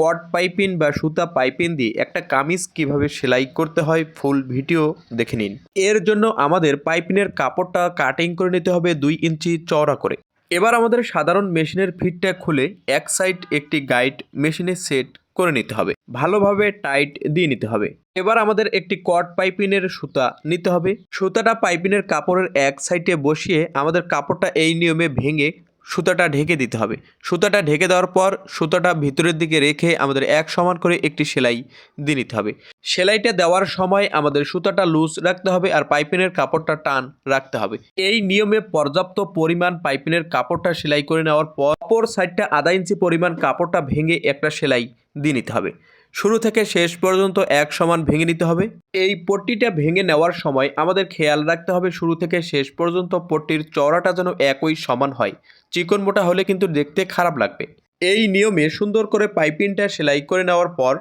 কট piping বা সুতা piping দিয়ে একটা কামিজ কীভাবে সেলাই করতে হয় ফুল ভিডিও দেখে নিন। এর জন্য আমাদের পাইপিনের কাপড়টা কাটিং করে নিতে হবে দুই ইঞ্চি চওড়া করে। এবার আমাদের সাধারণ মেশিনের ফিটটা খুলে এক সাইড একটি গাইড মেশিনে সেট করে নিতে হবে। ভালোভাবে টাইট দিয়ে নিতে হবে। এবার আমাদের একটি কট পাইপিনের সুতা নিতে হবে। সুতাটা পাইপিনের কাপড়ের এক সাইডে বসিয়ে আমাদের কাপড়টা এই নিয়মে ভেঙে সুতাটা ঢেকে দিতে হবে। সুতাটা ঢেকে দেওয়ার পর সুতাটা ভিতরের দিকে রেখে আমাদের এক সমান করে একটি সেলাই দিয়ে নিতে হবে। সেলাইটা দেওয়ার সময় আমাদের সুতাটা লুজ রাখতে হবে আর পাইপিনের কাপড়টা টান রাখতে হবে। এই নিয়মে পর্যাপ্ত পরিমাণ পাইপিনের কাপড়টা সেলাই করে নেওয়ার পর, অপর সাইডটা আধা ইঞ্চি পরিমাণ কাপড়টা ভেঙে একটা সেলাই দিয়ে নিতে হবে। শুরু থেকে শেষ পর্যন্ত এক সমান ভেঙে নিতে হবে। এই পট্টিটা ভেঙে নেওয়ার সময় আমাদের খেয়াল রাখতে হবে শুরু থেকে শেষ পর্যন্ত পট্টির চওড়াটা যেন একই সমান হয়। চিকন মোটা হলে কিন্তু দেখতে খারাপ লাগবে। এই নিয়মে সুন্দর করে পাইপিনটা সেলাই করে নেওয়ার পর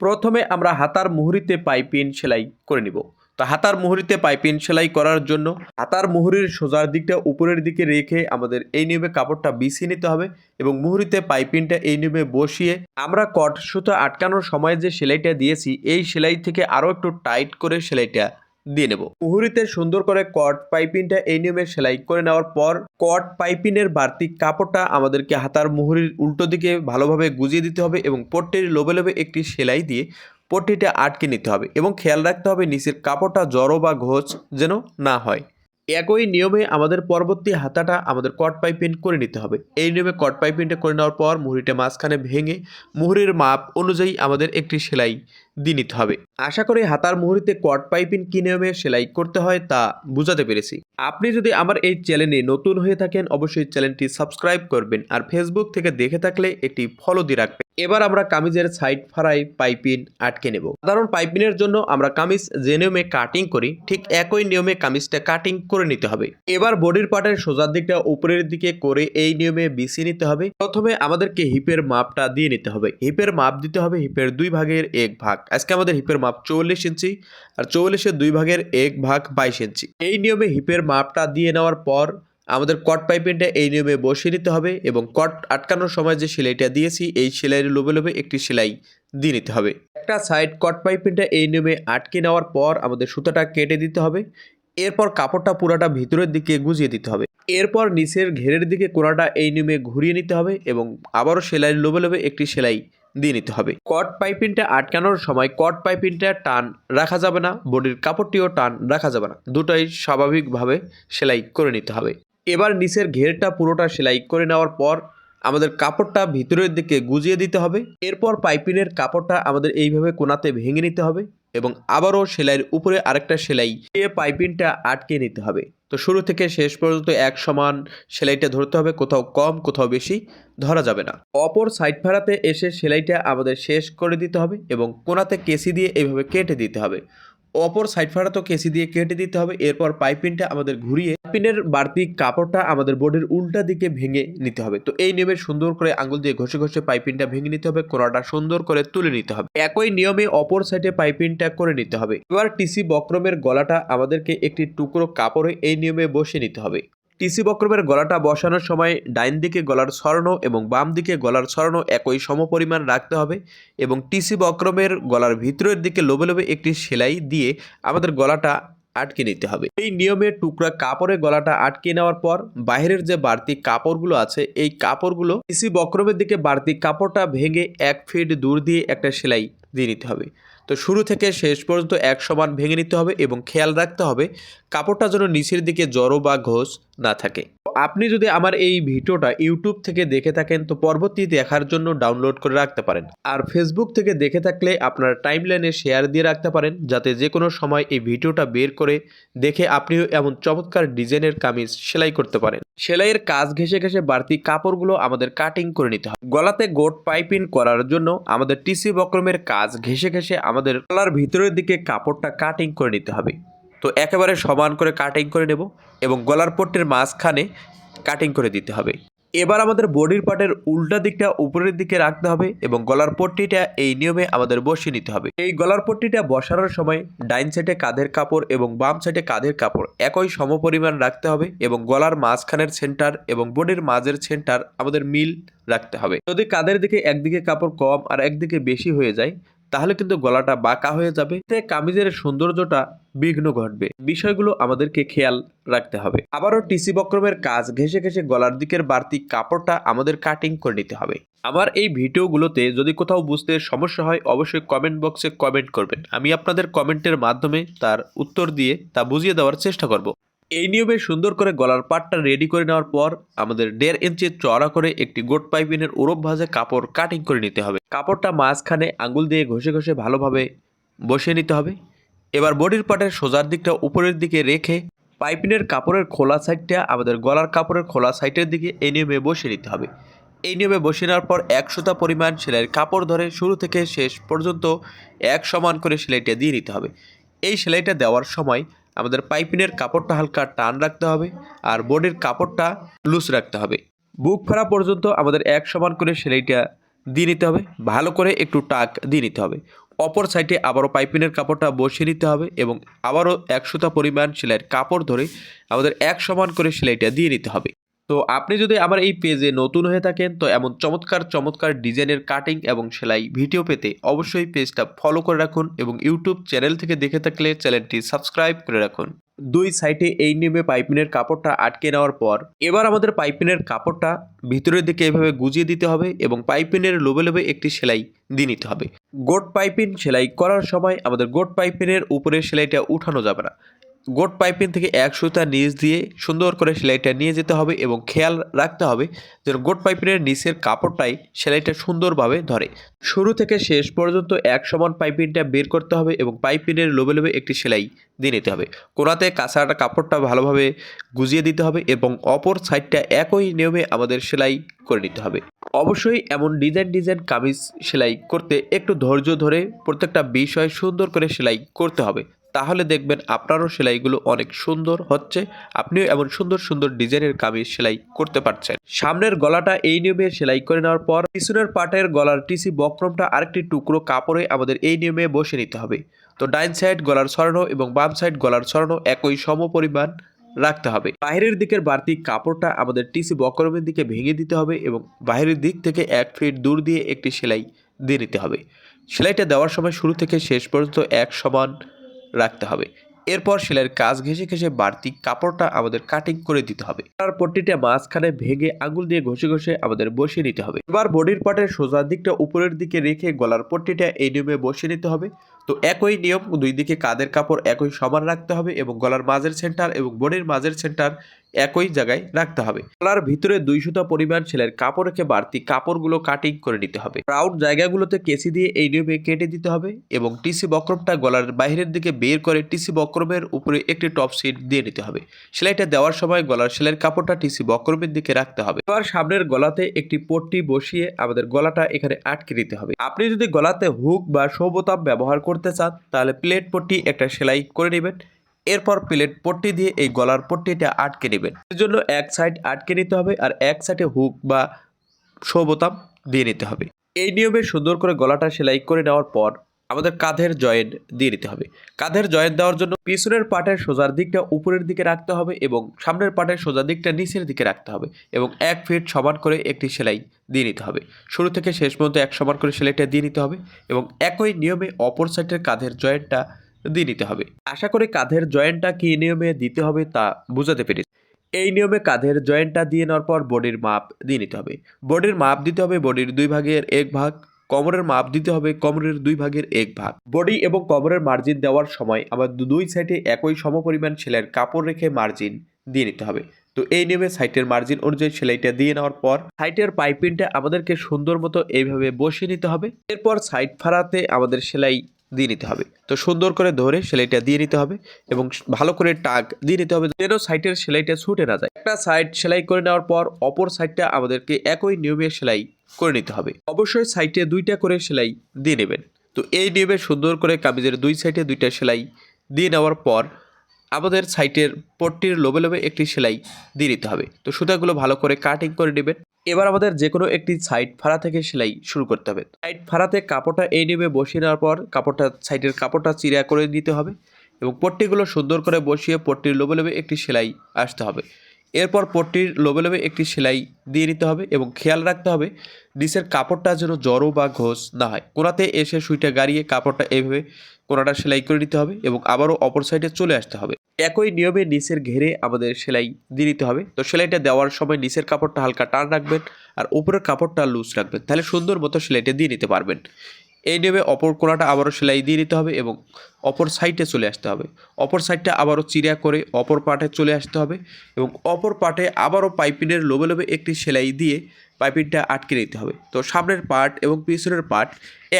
প্রথমে আমরা হাতার মুহুরিতে পাইপিন সেলাই করে নিব। তো হাতার মুহুরিতে পাইপিন সেলাই করার জন্য হাতার মুহুরির সোজার দিকটা উপরের দিকে রেখে আমাদের এই নিয়মে কাপড়টা বিছিয়ে নিতে হবে এবং মুহুরিতে পাইপিনটা এই নিয়মে বসিয়ে আমরা কট সুতো আটকানোর সময় যে সেলাইটা দিয়েছি, এই সেলাই থেকে আরও একটু টাইট করে সেলাইটা দিয়ে নেব। মুহুরিতে সুন্দর করে কট পাইপিনটা এই নিয়মে সেলাই করে নেওয়ার পর কট পাইপিনের বাড়তি কাপড়টা আমাদেরকে হাতার মুহুরির উল্টো দিকে ভালোভাবে গুজিয়ে দিতে হবে এবং পট্টির লোবে লোবে একটি সেলাই দিয়ে পট্টিটা আটকে নিতে হবে এবং খেয়াল রাখতে হবে নিচের কাপড়টা জড়ো বা ঘোষ যেন না হয়। একই নিয়মে আমাদের পরবর্তী হাতাটা আমাদের কট পাইপিন করে নিতে হবে। এই নিয়মে কট পাইপিনটা করে নেওয়ার পর মুহুরিটা মাঝখানে ভেঙে মুহুরির মাপ অনুযায়ী আমাদের একটি সেলাই দিয়ে নিতে হবে। আশা করি হাতার মুহুরিতে কট পাইপিন কী নিয়মে সেলাই করতে হয় তা বুঝাতে পেরেছি। আপনি যদি আমার এই চ্যানেলে নতুন হয়ে থাকেন, অবশ্যই চ্যানেলটি সাবস্ক্রাইব করবেন আর ফেসবুক থেকে দেখে থাকলে একটি ফলো দিয়ে রাখবেন। এবার আমরা কামিজের সাইড ফাড়াই পাইপিন আটকে নেব। সাধারণ পাইপিনের জন্য আমরা কামিজ যে নিয়মে কাটিং করি, ঠিক একই নিয়মে কামিজটা কাটিং করে নিতে হবে। এবার বডির পার্টের সোজার দিকটা উপরের দিকে করে এই নিয়মে বিছিয়ে নিতে হবে। প্রথমে আমাদেরকে হিপের মাপটা দিয়ে নিতে হবে। হিপের মাপ দিতে হবে হিপের দুই ভাগের এক ভাগ। আজকে আমাদের হিপের মাপ চল্লিশ ইঞ্চি আর চল্লিশের দুই ভাগের এক ভাগ বাইশ ইঞ্চি। এই নিয়মে হিপের মাপটা দিয়ে নেওয়ার পর আমাদের কট পাইপিংটা এই নিয়মে বসিয়ে নিতে হবে এবং কট আটকানোর সময় যে সেলাইটা দিয়েছি, এই সেলাইয়ের লোবে লোভে একটি সেলাই দিয়ে নিতে হবে। একটা সাইড কট পাইপিংটা এই নিয়মে আটকে নেওয়ার পর আমাদের সুতাটা কেটে দিতে হবে। এরপর কাপড়টা পুরাটা ভিতরের দিকে গুজিয়ে দিতে হবে। এরপর নিচের ঘেরের দিকে কোনাটা এই নিয়মে ঘুরিয়ে নিতে হবে এবং আবারও সেলাইয়ের লোবে লোভে একটি সেলাই দিয়ে নিতে হবে। কট পাইপিংটা আটকানোর সময় কট পাইপিংটা টান রাখা যাবে না, বডির কাপড়টিও টান রাখা যাবে না। দুটোই স্বাভাবিকভাবে সেলাই করে নিতে হবে। এবার নিচের ঘেরটা পুরোটা সেলাই করে নেওয়ার পর আমাদের কাপড়টা ভিতরের দিকে গুজিয়ে দিতে হবে। এরপর পাইপিনের কাপড়টা আমাদের এইভাবে কোনাতে ভেঙে নিতে হবে এবং আবারও সেলাইয়ের উপরে আরেকটা সেলাই দিয়ে পাইপিনটা আটকে নিতে হবে। তো শুরু থেকে শেষ পর্যন্ত এক সমান সেলাইটা ধরতে হবে, কোথাও কম, কোথাও বেশি, ধরা যাবে না। অপর সাইড ফাড়াতে এসে সেলাইটা আমাদের শেষ করে দিতে হবে এবং কোনাতে কেসি দিয়ে এইভাবে কেটে দিতে হবে। অপর সাইড তো কেসি দিয়ে কেটে দিতে হবে। এরপর পাইপিনটা আমাদের ঘুরিয়ে, পাইপিনের বাড়তি কাপড়টা আমাদের বোর্ডের উল্টা দিকে ভেঙে নিতে হবে। তো এই নিয়মে সুন্দর করে আঙুল দিয়ে ঘষে ঘষে পাইপিনটা ভেঙে নিতে হবে কোনাটা সুন্দর করে তুলে নিতে হবে। একই নিয়মে অপর সাইডে পাইপিনটা করে নিতে হবে। এবার টিসি বক্রমের গলাটা আমাদেরকে একটি টুকরো কাপড়ে এই নিয়মে বসে নিতে হবে। টিসি বক্রমের গলাটা বসানোর সময় ডাইন দিকে গলার ছড়ানো এবং বাম দিকে গলার ছড়ানো একই সমপরিমাণ রাখতে হবে এবং টিসি বক্রমের গলার ভিতরের দিকে লোবে লোবে একটি সেলাই দিয়ে আমাদের গলাটা আটকে নিতে হবে। এই নিয়মে টুকরা কাপড়ে গলাটা আটকে নেওয়ার পর বাইরের যে বাড়তি কাপড়গুলো আছে, এই কাপড়গুলো টিসি বক্রমের দিকে বাড়তি কাপড়টা ভেঙে এক ফিট দূর দিয়ে একটা সেলাই দিয়ে নিতে হবে। তো শুরু থেকে শেষ পর্যন্ত এক সমান ভেঙে নিতে হবে এবং খেয়াল রাখতে হবে কাপড়টা যেন নিচের দিকে জড়ো বা ঘোষ না থাকে। আপনি যদি আমার এই ভিডিওটা ইউটিউব থেকে দেখে থাকেন তো পরবর্তী দেখার জন্য ডাউনলোড করে রাখতে পারেন। আর ফেসবুক থেকে দেখে থাকলে আপনার টাইমলাইনে শেয়ার দিয়ে রাখতে পারেন যাতে যে কোনো সময় এই ভিডিওটা বের করে দেখে আপনিও এমন চমৎকার ডিজাইনের কামিজ সেলাই করতে পারেন। সেলাইয়ের কাজ ঘেসে ঘেসে বাড়তি কাপড়গুলো আমাদের কাটিং করে নিতে হবে। গলাতে গোট পাইপিং করার জন্য আমাদের টিসি বক্রমের কাজ ঘেসে ঘেসে আমাদের গলার ভিতরের দিকে কাপড়টা কাটিং করে নিতে হবে। তো একেবারে সমান করে কাটিং করে নেব এবং গলার পট্টির মাঝখানে কাটিং করে দিতে হবে। এবার আমাদের বডির পার্টের উল্টা দিকটা উপরের দিকে রাখতে হবে এবং গলার পট্টিটা এই নিয়মে আমাদের বসিয়ে নিতে হবে। এই গলার পট্টিটা বসানোর সময় ডাইন সাইডে কাঁধের কাপড় এবং বাম সাইডে কাঁধের কাপড় একই সমপরিমাণ রাখতে হবে এবং গলার মাঝখানের সেন্টার এবং বডির মাঝের সেন্টার আমাদের মিল রাখতে হবে। যদি কাঁধের দিকে একদিকে কাপড় কম আর একদিকে বেশি হয়ে যায় তাহলে কিন্তু গলাটা বাঁকা হয়ে যাবে। এতে কামিজের সৌন্দর্যটা বিঘ্ন ঘটবে। বিষয়গুলো আমাদেরকে খেয়াল রাখতে হবে। আবারও টিসি বক্রমের কাজ ঘেসে ঘেসে গলার দিকের বাড়তি কাপড়টা আমাদের কাটিং করে নিতে হবে। আমার এই ভিডিওগুলোতে যদি কোথাও বুঝতে সমস্যা হয়, অবশ্যই কমেন্ট বক্সে কমেন্ট করবেন। আমি আপনাদের কমেন্টের মাধ্যমে তার উত্তর দিয়ে তা বুঝিয়ে দেওয়ার চেষ্টা করব। এই নিয়মে সুন্দর করে গলার পাটটা রেডি করে নেওয়ার পর আমাদের দেড় ইঞ্চি চড়া করে একটি গোট পাইপিনের ওরব ভাজে কাপড় কাটিং করে নিতে হবে। কাপড়টা মাঝখানে আঙ্গুল দিয়ে ঘষে ঘষে ভালোভাবে বসিয়ে নিতে হবে। এবার বডির পাটের সোজার দিকটা উপরের দিকে রেখে পাইপিনের কাপড়ের খোলা সাইডটা আমাদের গলার কাপড়ের খোলা সাইডের দিকে এই নিয়মে বসিয়ে নিতে হবে। এই নিয়মে বসিয়ে নেওয়ার পর একশোটা পরিমাণ সেলাইয়ের কাপড় ধরে শুরু থেকে শেষ পর্যন্ত এক সমান করে সেলাইটা দিয়ে নিতে হবে। এই সেলাইটা দেওয়ার সময় আমাদের পাইপিনের কাপড়টা হালকা টান রাখতে হবে আর বোর্ডের কাপড়টা লুজ রাখতে হবে। বুক ফেরা পর্যন্ত আমাদের এক সমান করে সেলাইটা দিয়ে নিতে হবে, ভালো করে একটু টাক দিয়ে নিতে হবে। অপর সাইডে আবারও পাইপিনের কাপড়টা বসিয়ে নিতে হবে এবং আবারও একশোটা পরিমাণ সেলাইয়ের কাপড় ধরে আমাদের এক সমান করে সেলাইটা দিয়ে নিতে হবে। তো আপনি যদি আমার এই পেজে নতুন হয়ে থাকেন, তো এমন চমৎকার চমৎকার ডিজাইনের কাটিং এবং সেলাই ভিডিও পেতে অবশ্যই পেজটা ফলো করে রাখুন এবং ইউটিউব চ্যানেল থেকে দেখে থাকলে চ্যানেলটি সাবস্ক্রাইব করে রাখুন। দুই সাইডে এই নিয়মে পাইপিনের কাপড়টা আটকে নেওয়ার পর, এবার আমাদের পাইপিনের কাপড়টা ভিতরের দিকে এভাবে গুজিয়ে দিতে হবে এবং পাইপিনের লোবে লোবে একটি সেলাই দিয়ে নিতে হবে। গোট পাইপিন সেলাই করার সময় আমাদের গোট পাইপিনের উপরে সেলাইটা উঠানো যাবে না। গোট পাইপিং থেকে এক সুতা নিচ দিয়ে সুন্দর করে সেলাইটা নিয়ে যেতে হবে এবং খেয়াল রাখতে হবে যেন গোট পাইপিনের নিচের কাপড়টাই সেলাইটা সুন্দরভাবে ধরে। শুরু থেকে শেষ পর্যন্ত এক সমান পাইপিংটা বের করতে হবে এবং পাইপিনের লোবে লোবে একটি সেলাই দিয়ে নিতে হবে। কোনাতে কাঁচাটা কাপড়টা ভালোভাবে গুজিয়ে দিতে হবে এবং অপর সাইডটা একই নিয়মে আমাদের সেলাই করে নিতে হবে। অবশ্যই এমন ডিজাইন ডিজাইন কামিজ সেলাই করতে একটু ধৈর্য ধরে প্রত্যেকটা বিষয় সুন্দর করে সেলাই করতে হবে। তাহলে দেখবেন আপনারও সেলাইগুলো অনেক সুন্দর হচ্ছে। আপনিও এমন সুন্দর সুন্দর ডিজাইনের কামিজ সেলাই করতে পারছেন। সামনের গলাটা এই নিয়মে সেলাই করে নেওয়ার পর পিছনের পাটের গলার টিসি বক্রমটা আরেকটি টুকরো কাপড়ে আমাদের এই নিয়মে বসে নিতে হবে। তো ডাইন সাইড গলার ছড়ানো এবং বাম সাইড গলার ছড়ানো একই সম পরিমাণ রাখতে হবে। বাইরের দিকের বাড়তি কাপড়টা আমাদের টিসি বক্রমের দিকে ভেঙে দিতে হবে এবং বাইরের দিক থেকে এক ফিট দূর দিয়ে একটি সেলাই দিয়ে নিতে হবে। সেলাইটা দেওয়ার সময় শুরু থেকে শেষ পর্যন্ত এক সমান রাখতে হবে। এরপর সেলাইয়ের কাজ ঘেঁষে ঘেঁষে বাড়তি কাপড়টা আমাদের কাটিং করে দিতে হবে। তার পট্টিটা মাঝখানে ভেঙে আঙুল দিয়ে ঘষে ঘষে আমাদের বসিয়ে নিতে হবে। এবার বডির পাটের সোজার দিকটা উপরের দিকে রেখে গলার পট্টিটা এই নিয়মে বসিয়ে নিতে হবে। তো একই নিয়ম, দুই দিকে কাদের কাপড় একই সমান রাখতে হবে এবং গলার মাঝের সেন্টার এবং বডির মাঝের সেন্টার একই জায়গায় রাখতে হবে। গলার ভিতরে দুই সুতা পরিমাণ সেলাইয়ের কাপড় রেখে বাড়তি কাপড়গুলো কাটিং করে নিতে হবে। রাউন্ড জায়গাগুলোতে কেসি দিয়ে এই নিয়মে কেটে দিতে হবে এবং টিসি বক্রমটা গলার বাইরের দিকে বের করে টিসি বক্রমের উপরে একটি টপ সিট দিয়ে নিতে হবে। সেলাইটা দেওয়ার সময় গলার সেলাইয়ের কাপড়টা টিসি বক্রমের দিকে রাখতে হবে। এবার সামনের গলাতে একটি পট্টি বসিয়ে আমাদের গলাটা এখানে আটকে দিতে হবে। আপনি যদি গলাতে হুক বা সৌবোতাম ব্যবহার করতে চান, তাহলে প্লেট পট্টি একটা সেলাই করে নেবেন। এরপর প্লেট পট্টি দিয়ে এই গলার পট্টিটা আটকে নেবেন। এর জন্য এক সাইড আটকে নিতে হবে আর এক সাইডে হুক বা শো বোতাম দিয়ে নিতে হবে। এই নিয়মে সুন্দর করে গলাটা সেলাই করে নেওয়ার পর আমাদের কাঁধের জয়েন্ট দিয়ে নিতে হবে। কাঁধের জয়েন্ট দেওয়ার জন্য পিছনের পাটের সোজার দিকটা উপরের দিকে রাখতে হবে এবং সামনের পাটের সোজা দিকটা নিচের দিকে রাখতে হবে এবং এক ফিট সমান করে একটি সেলাই দিয়ে নিতে হবে। শুরু থেকে শেষ পর্যন্ত এক সমান করে সেলাইটা দিয়ে নিতে হবে এবং একই নিয়মে অপর সাইডের কাঁধের জয়েন্টটা দিয়ে নিতে হবে। আশা করি কাঁধের জয়েন্টটা কী নিয়মে দিতে হবে তা বোঝাতে পেরেছি। এই নিয়মে কাঁধের জয়েন্টটা দিয়ে নেওয়ার পর বডির মাপ দিয়ে নিতে হবে। বডির মাপ দিতে হবে বডির দুই ভাগের এক ভাগ, কোমরের মাপ দিতে হবে কোমরের দুই ভাগের এক ভাগ। বডি এবং কোমরের মার্জিন দেওয়ার সময় আবার দুই সাইডে একই সমপরিমাণ সেলাইয়ের কাপড় রেখে মার্জিন দিয়ে নিতে হবে। তো এই নিয়মে সাইটের মার্জিন অনুযায়ী সেলাইটা দিয়ে নেওয়ার পর সাইটের পাইপিংটা আমাদেরকে সুন্দর মতো এইভাবে বসিয়ে নিতে হবে। এরপর সাইড ফাড়াতে আমাদের সেলাই দিয়ে নিতে হবে। তো সুন্দর করে ধরে সেলাইটা দিয়ে নিতে হবে এবং ভালো করে টাক দিয়ে নিতে হবে যেন সাইটের সেলাইটা ছুটে না যায়। একটা সাইড সেলাই করে নেওয়ার পর অপর সাইডটা আমাদেরকে একই নিয়মে সেলাই করে নিতে হবে। অবশ্যই সাইডে দুইটা করে সেলাই দিয়ে নেবেন। তো এই নিয়মে সুন্দর করে কামিজের দুই সাইডে দুইটা সেলাই দিয়ে নেওয়ার পর আমাদের সাইটের পট্টির লোবে লোবে একটি সেলাই দিয়ে নিতে হবে। তো সুতাগুলো ভালো করে কাটিং করে নেবেন। এবার আমাদের যে কোনো একটি সাইড ফাড়া থেকে সেলাই শুরু করতে হবে। সাইড ফাড়াতে কাপড়টা এই নেমে বসিয়ে নেওয়ার পর কাপড়টা সাইডের কাপড়টা চিরা করে নিতে হবে এবং পট্টিগুলো সুন্দর করে বসিয়ে পট্টির লোবে লোবে একটি সেলাই আসতে হবে। এরপর পট্টির লোবে লোবে একটি সেলাই দিয়ে নিতে হবে এবং খেয়াল রাখতে হবে নিচের কাপড়টা যেন জড়ো বা ঘোষ না হয়। কোনাতে এসে সুইটা গাড়িয়ে কাপড়টা এইভাবে কোনাটা সেলাই করে নিতে হবে এবং আবারও অপর সাইডে চলে আসতে হবে। একই নিয়মে নিচের ঘেরে আমাদের সেলাই দিয়ে নিতে হবে। তো সেলাইটা দেওয়ার সময় নিচের কাপড়টা হালকা টান রাখবেন আর উপরের কাপড়টা লুজ রাখবেন। তাহলে সুন্দর মতো সেলাইটা দিয়ে নিতে পারবেন। এই নিয়মে অপর কোনাটা আবারও সেলাই দিয়ে নিতে হবে এবং অপর সাইডে চলে আসতে হবে। অপর সাইডটা আবারও চিরা করে অপর পাটে চলে আসতে হবে এবং অপর পাটে আবারও পাইপিনের লোবে লোবে একটি সেলাই দিয়ে পাইপিনটা আটকে নিতে হবে। তো সামনের পার্ট এবং পিছনের পার্ট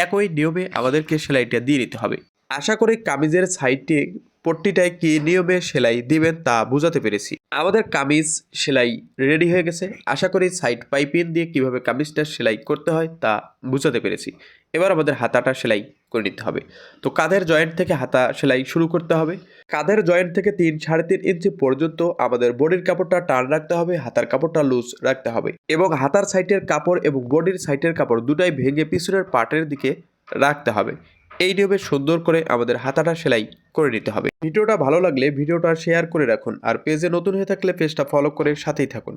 একই নিয়মে আমাদেরকে সেলাইটা দিয়ে নিতে হবে। আশা করি কামিজের সাইডটি পট্টিটায় কী নিয়মে সেলাই দিবেন তা বোঝাতে পেরেছি। আমাদের কামিজ সেলাই রেডি হয়ে গেছে। আশা করি সাইড পাইপিন দিয়ে কীভাবে কামিজটা সেলাই করতে হয় তা বোঝাতে পেরেছি। এবার আমাদের হাতাটা সেলাই করে নিতে হবে। তো কাঁধের জয়েন্ট থেকে হাতা সেলাই শুরু করতে হবে। কাঁধের জয়েন্ট থেকে তিন সাড়ে তিন ইঞ্চি পর্যন্ত আমাদের বডির কাপড়টা টান রাখতে হবে, হাতার কাপড়টা লুজ রাখতে হবে এবং হাতার সাইটের কাপড় এবং বডির সাইটের কাপড় দুটাই ভেঙে পিছনের পাটের দিকে রাখতে হবে। এই নিয়মে সুন্দর করে আমাদের হাতাটা সেলাই করে নিতে হবে। ভিডিওটা ভালো লাগলে ভিডিওটা শেয়ার করে রাখুন আর পেজে নতুন হয়ে থাকলে পেজটা ফলো করে সাথেই থাকুন।